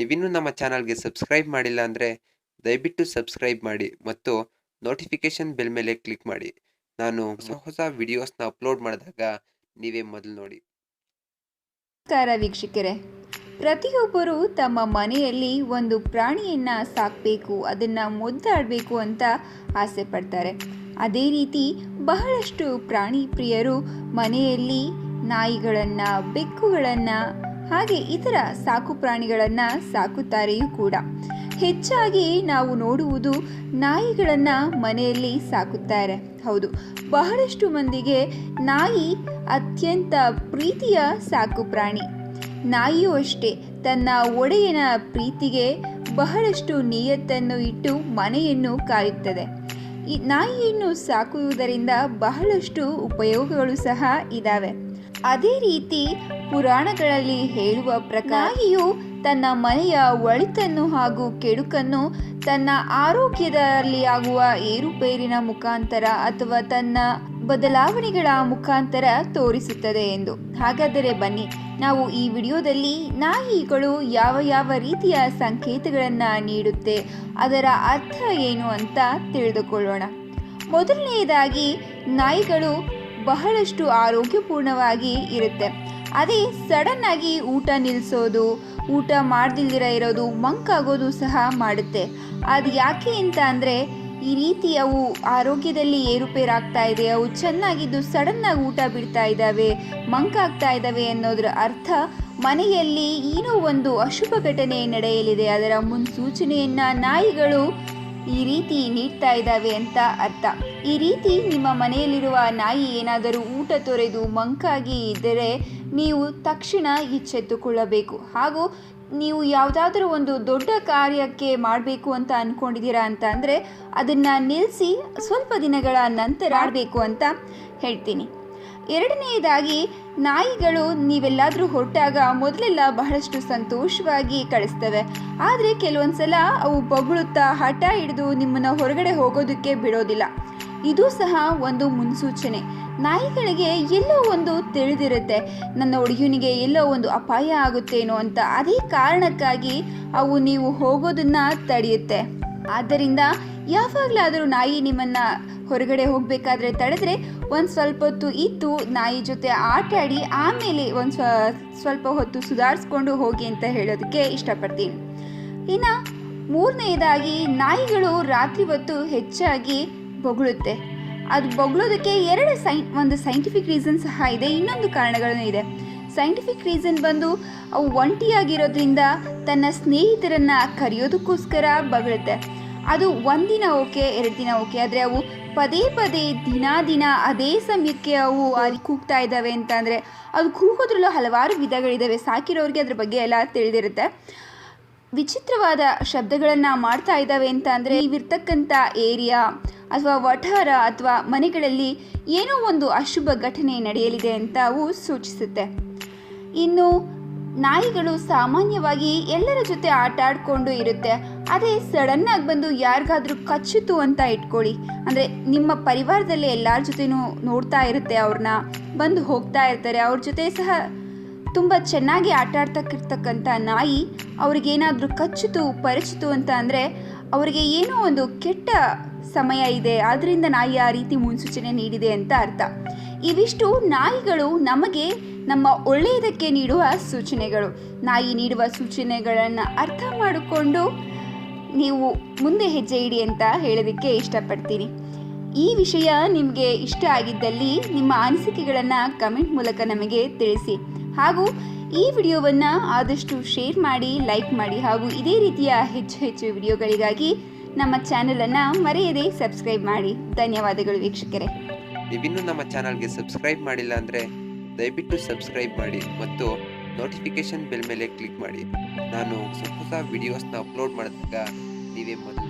ನೀವಿನ್ನೂ ನಮ್ಮ ಚಾನಲ್ಗೆ ಸಬ್ಸ್ಕ್ರೈಬ್ ಮಾಡಿಲ್ಲ ಅಂದರೆ ದಯವಿಟ್ಟು ಸಬ್ಸ್ಕ್ರೈಬ್ ಮಾಡಿ ಮತ್ತು ನೋಟಿಫಿಕೇಷನ್ ಬೆಲ್ ಮೇಲೆ ಕ್ಲಿಕ್ ಮಾಡಿ. ನಾನು ಹೊಸ ಹೊಸ ವಿಡಿಯೋಸ್ನ ಅಪ್ಲೋಡ್ ಮಾಡಿದಾಗ ನೀವೇ ಮೊದಲು ನೋಡಿ. ನಮಸ್ಕಾರ ವೀಕ್ಷಕರೇ. ಪ್ರತಿಯೊಬ್ಬರು ತಮ್ಮ ಮನೆಯಲ್ಲಿ ಒಂದು ಪ್ರಾಣಿಯನ್ನು ಸಾಕಬೇಕು ಅದನ್ನು ಮುದ್ದಾಡಬೇಕು ಅಂತ ಆಸೆ ಪಡ್ತಾರೆ. ಅದೇ ರೀತಿ ಬಹಳಷ್ಟು ಪ್ರಾಣಿ ಪ್ರಿಯರು ಮನೆಯಲ್ಲಿ ನಾಯಿಗಳನ್ನು ಬೆಕ್ಕುಗಳನ್ನು ಹಾಗೆ ಇತರ ಸಾಕು ಪ್ರಾಣಿಗಳನ್ನು ಸಾಕುತ್ತಾರೆಯೂ ಕೂಡ. ಹೆಚ್ಚಾಗಿ ನಾವು ನೋಡುವುದು ನಾಯಿಗಳನ್ನು ಮನೆಯಲ್ಲಿ ಸಾಕುತ್ತಾರೆ. ಹೌದು, ಬಹಳಷ್ಟು ಮಂದಿಗೆ ನಾಯಿ ಅತ್ಯಂತ ಪ್ರೀತಿಯ ಸಾಕು ಪ್ರಾಣಿ. ನಾಯಿಯೂ ಅಷ್ಟೇ, ತನ್ನ ಒಡೆಯನ ಪ್ರೀತಿಗೆ ಬಹಳಷ್ಟು ನಿಯತ್ತನ್ನು ಇಟ್ಟು ಮನೆಯನ್ನು ಕಾಯುತ್ತದೆ. ಈ ನಾಯಿಯನ್ನು ಸಾಕುವುದರಿಂದ ಬಹಳಷ್ಟು ಉಪಯೋಗಗಳು ಸಹ ಇದ್ದಾವೆ ಅದೇ ರೀತಿ ಪುರಾಣಗಳಲ್ಲಿ ಹೇಳುವ ಪ್ರಕಾರಿಯು ತನ್ನ ಮನೆಯ ಒಳಿತನ್ನು ಹಾಗೂ ಕೆಡುಕನ್ನು ತನ್ನ ಆರೋಗ್ಯದಲ್ಲಿ ಆಗುವ ಏರುಪೇರಿನ ಮುಖಾಂತರ ಅಥವಾ ತನ್ನ ಬದಲಾವಣೆಗಳ ಮುಖಾಂತರ ತೋರಿಸುತ್ತದೆ ಎಂದು. ಹಾಗಾದರೆ ಬನ್ನಿ, ನಾವು ಈ ವಿಡಿಯೋದಲ್ಲಿ ನಾಯಿಗಳು ಯಾವ ಯಾವ ರೀತಿಯ ಸಂಕೇತಗಳನ್ನು ನೀಡುತ್ತೆ, ಅದರ ಅರ್ಥ ಏನು ಅಂತ ತಿಳಿದುಕೊಳ್ಳೋಣ. ಮೊದಲನೆಯದಾಗಿ, ನಾಯಿಗಳು ಬಹಳಷ್ಟು ಆರೋಗ್ಯಪೂರ್ಣವಾಗಿ ಇರುತ್ತೆ. ಅದೇ ಆಗಿ ಊಟ ನಿಲ್ಲಿಸೋದು ಊಟ ಮಾಡ್ದಿಲ್ದಿರ ಇರೋದು ಮಂಕಾಗೋದು ಸಹ ಮಾಡುತ್ತೆ. ಅದು ಯಾಕೆ ಅಂತ ಅಂದರೆ, ಈ ರೀತಿ ಅವು ಆರೋಗ್ಯದಲ್ಲಿ ಏರುಪೇರಾಗ್ತಾ ಇದೆ, ಅವು ಚೆನ್ನಾಗಿದ್ದು ಸಡನ್ನಾಗಿ ಊಟ ಬಿಡ್ತಾ ಇದ್ದಾವೆ, ಮಂಕಾಗ್ತಾ ಇದ್ದಾವೆ ಅನ್ನೋದ್ರ ಅರ್ಥ ಮನೆಯಲ್ಲಿ ಏನೋ ಒಂದು ಅಶುಭ ಘಟನೆ ನಡೆಯಲಿದೆ. ಅದರ ಮುನ್ಸೂಚನೆಯನ್ನ ನಾಯಿಗಳು ಈ ರೀತಿ ನೀಡ್ತಾ ಇದ್ದಾವೆ ಅಂತ ಅರ್ಥ. ಈ ರೀತಿ ನಿಮ್ಮ ಮನೆಯಲ್ಲಿರುವ ನಾಯಿ ಏನಾದರೂ ಊಟ ತೊರೆದು ಮಂಕಾಗಿ ಇದ್ದರೆ ನೀವು ತಕ್ಷಣ ಎಚ್ಚೆತ್ತುಕೊಳ್ಳಬೇಕು ಹಾಗೂ ನೀವು ಯಾವುದಾದ್ರೂ ಒಂದು ದೊಡ್ಡ ಕಾರ್ಯಕ್ಕೆ ಮಾಡಬೇಕು ಅಂತ ಅಂದ್ಕೊಂಡಿದ್ದೀರಾ ಅಂತ ಅಂದರೆ ಅದನ್ನು ನಿಲ್ಲಿಸಿ ಸ್ವಲ್ಪ ದಿನಗಳ ನಂತರ ಆಡಬೇಕು ಅಂತ ಹೇಳ್ತೀನಿ. ಎರಡನೆಯದಾಗಿ, ನಾಯಿಗಳು ನೀವೆಲ್ಲಾದರೂ ಹೊರಟಾಗ ಮೊದಲೆಲ್ಲ ಬಹಳಷ್ಟು ಸಂತೋಷವಾಗಿ ಕಳಿಸ್ತವೆ. ಆದರೆ ಕೆಲವೊಂದು ಸಲ ಅವು ಬೊಗಳುತ್ತಾ ಹಠ ಹಿಡಿದು ನಿಮ್ಮನ್ನು ಹೊರಗಡೆ ಹೋಗೋದಕ್ಕೆ ಬಿಡೋದಿಲ್ಲ. ಇದು ಸಹ ಒಂದು ಮುನ್ಸೂಚನೆ. ನಾಯಿಗಳಿಗೆ ಎಲ್ಲೋ ಒಂದು ತಿಳಿದಿರುತ್ತೆ. ನನ್ನ ಹುಡುಗಿಯನಿಗೆ ಎಲ್ಲೋ ಒಂದು ಅಪಾಯ ಆಗುತ್ತೇನೋ ಅಂತ. ಅದೇ ಕಾರಣಕ್ಕಾಗಿ ಅವು ನೀವು ಹೋಗೋದನ್ನ ತಡೆಯುತ್ತೆ. ಆದ್ದರಿಂದ ಯಾವಾಗಲಾದರೂ ನಾಯಿ ನಿಮ್ಮನ್ನು ಹೊರಗಡೆ ಹೋಗಬೇಕಾದ್ರೆ ತಡೆದ್ರೆ ಒಂದು ಸ್ವಲ್ಪ ಹೊತ್ತು ಇತ್ತು ನಾಯಿ ಜೊತೆ ಆಟ ಆಡಿ ಆಮೇಲೆ ಒಂದು ಸ್ವ ಸ್ವಲ್ಪ ಹೊತ್ತು ಸುಧಾರಿಸ್ಕೊಂಡು ಹೋಗಿ ಅಂತ ಹೇಳೋದಕ್ಕೆ ಇಷ್ಟಪಡ್ತೀನಿ. ಇನ್ನು ಮೂರನೆಯದಾಗಿ ನಾಯಿಗಳು ರಾತ್ರಿ ಹೊತ್ತು ಹೆಚ್ಚಾಗಿ ಬೊಗಳುತ್ತೆ. ಅದು ಬೊಗಳೋದಕ್ಕೆ ಎರಡು ಸೈ ಒಂದು ಸೈಂಟಿಫಿಕ್ ರೀಸನ್ ಸಹ ಇದೆ, ಇನ್ನೊಂದು ಕಾರಣಗಳೂ ಇದೆ. ಸೈಂಟಿಫಿಕ್ ರೀಸನ್ ಬಂದು ಅವು ಒಂಟಿಯಾಗಿರೋದ್ರಿಂದ ತನ್ನ ಸ್ನೇಹಿತರನ್ನು ಕರೆಯೋದಕ್ಕೋಸ್ಕರ ಬಗಳುತ್ತೆ. ಅದು ಒಂದಿನ ಓಕೆ, ಎರಡು ದಿನ ಓಕೆ, ಆದರೆ ಅವು ಪದೇ ಪದೇ ದಿನ ದಿನ ಅದೇ ಸಮಯಕ್ಕೆ ಅವು ಅಲ್ಲಿ ಕೂಗ್ತಾ ಇದ್ದಾವೆ ಅಂತ ಅಂದರೆ ಅದು ಕೂಗೋದ್ರಲ್ಲೂ ಹಲವಾರು ವಿಧಗಳಿದ್ದಾವೆ. ಸಾಕಿರೋರಿಗೆ ಅದ್ರ ಬಗ್ಗೆ ಎಲ್ಲ ತಿಳಿದಿರುತ್ತೆ. ವಿಚಿತ್ರವಾದ ಶಬ್ದಗಳನ್ನು ಮಾಡ್ತಾ ಇದ್ದಾವೆ ಅಂತ ಅಂದರೆ ಇವಿರ್ತಕ್ಕಂಥ ಏರಿಯಾ ಅಥವಾ ವಠಾರ ಅಥವಾ ಮನೆಗಳಲ್ಲಿ ಏನೋ ಒಂದು ಅಶುಭ ಘಟನೆ ನಡೆಯಲಿದೆ ಅಂತ ಅವು ಸೂಚಿಸುತ್ತೆ. ಇನ್ನು ನಾಯಿಗಳು ಸಾಮಾನ್ಯವಾಗಿ ಎಲ್ಲರ ಜೊತೆ ಆಟ ಆಡಿಕೊಂಡು ಇರುತ್ತೆ. ಅದೇ ಸಡನ್ನಾಗಿ ಬಂದು ಯಾರಿಗಾದರೂ ಕಚ್ಚಿತು ಅಂತ ಇಟ್ಕೊಳ್ಳಿ. ಅಂದರೆ ನಿಮ್ಮ ಪರಿವಾರದಲ್ಲಿ ಎಲ್ಲರ ಜೊತೆನೂ ನೋಡ್ತಾ ಇರುತ್ತೆ ಅವ್ರನ್ನ ಬಂದು ಹೋಗ್ತಾ ಇರ್ತಾರೆ. ಅವ್ರ ಜೊತೆ ಸಹ ತುಂಬ ಚೆನ್ನಾಗಿ ಆಟ ಆಡ್ತಕ್ಕಿರ್ತಕ್ಕಂಥ ನಾಯಿ ಅವ್ರಿಗೇನಾದರೂ ಕಚ್ಚಿತು, ಪರಿಚಿತು ಅಂತ ಅಂದರೆ ಅವರಿಗೆ ಏನೋ ಒಂದು ಕೆಟ್ಟ ಸಮಯ ಇದೆ. ಆದ್ದರಿಂದ ನಾಯಿ ಆ ರೀತಿ ಮುನ್ಸೂಚನೆ ನೀಡಿದೆ ಅಂತ ಅರ್ಥ. ಇವಿಷ್ಟು ನಾಯಿಗಳು ನಮಗೆ ನಮ್ಮ ಒಳ್ಳೆಯದಕ್ಕೆ ನೀಡುವ ಸೂಚನೆಗಳು. ನಾಯಿ ನೀಡುವ ಸೂಚನೆಗಳನ್ನು ಅರ್ಥ ಮಾಡಿಕೊಂಡು ನೀವು ಮುಂದೆ ಹೆಜ್ಜೆ ಇಡಿ ಅಂತ ಹೇಳೋದಕ್ಕೆ ಇಷ್ಟಪಡ್ತೀನಿ. ಈ ವಿಷಯ ನಿಮಗೆ ಇಷ್ಟ ಆಗಿದ್ದಲ್ಲಿ ನಿಮ್ಮ ಅನಿಸಿಕೆಗಳನ್ನು ಕಮೆಂಟ್ ಮೂಲಕ ನಮಗೆ ತಿಳಿಸಿ. ಹಾಗೂ ಈ ವಿಡಿಯೋವನ್ನು ಆದಷ್ಟು ಶೇರ್ ಮಾಡಿ, ಲೈಕ್ ಮಾಡಿ ಹಾಗೂ ಇದೇ ರೀತಿಯ ಹೆಚ್ಚು ಹೆಚ್ಚು ವಿಡಿಯೋಗಳಿಗಾಗಿ ನಮ್ಮ ಚಾನಲನ್ನು ಮರೆಯದೆ ಸಬ್ಸ್ಕ್ರೈಬ್ ಮಾಡಿ. ಧನ್ಯವಾದಗಳು ವೀಕ್ಷಕರೇ. ನೀವಿನ್ನೂ ನಮ್ಮ ಚಾನಲ್ಗೆ ಸಬ್ಸ್ಕ್ರೈಬ್ ಮಾಡಿಲ್ಲ ಅಂದರೆ ದಯವಿಟ್ಟು ಸಬ್ಸ್ಕ್ರೈಬ್ ಮಾಡಿ ಮತ್ತು ನೋಟಿಫಿಕೇಷನ್ ಬೆಲ್ ಮೇಲೆ ಕ್ಲಿಕ್ ಮಾಡಿ. ನಾನು ಹೊಸ ಹೊಸ ವಿಡಿಯೋಸ್ನ ಅಪ್ಲೋಡ್ ಮಾಡಿದಾಗ ನೀವೇ ಮೊದಲು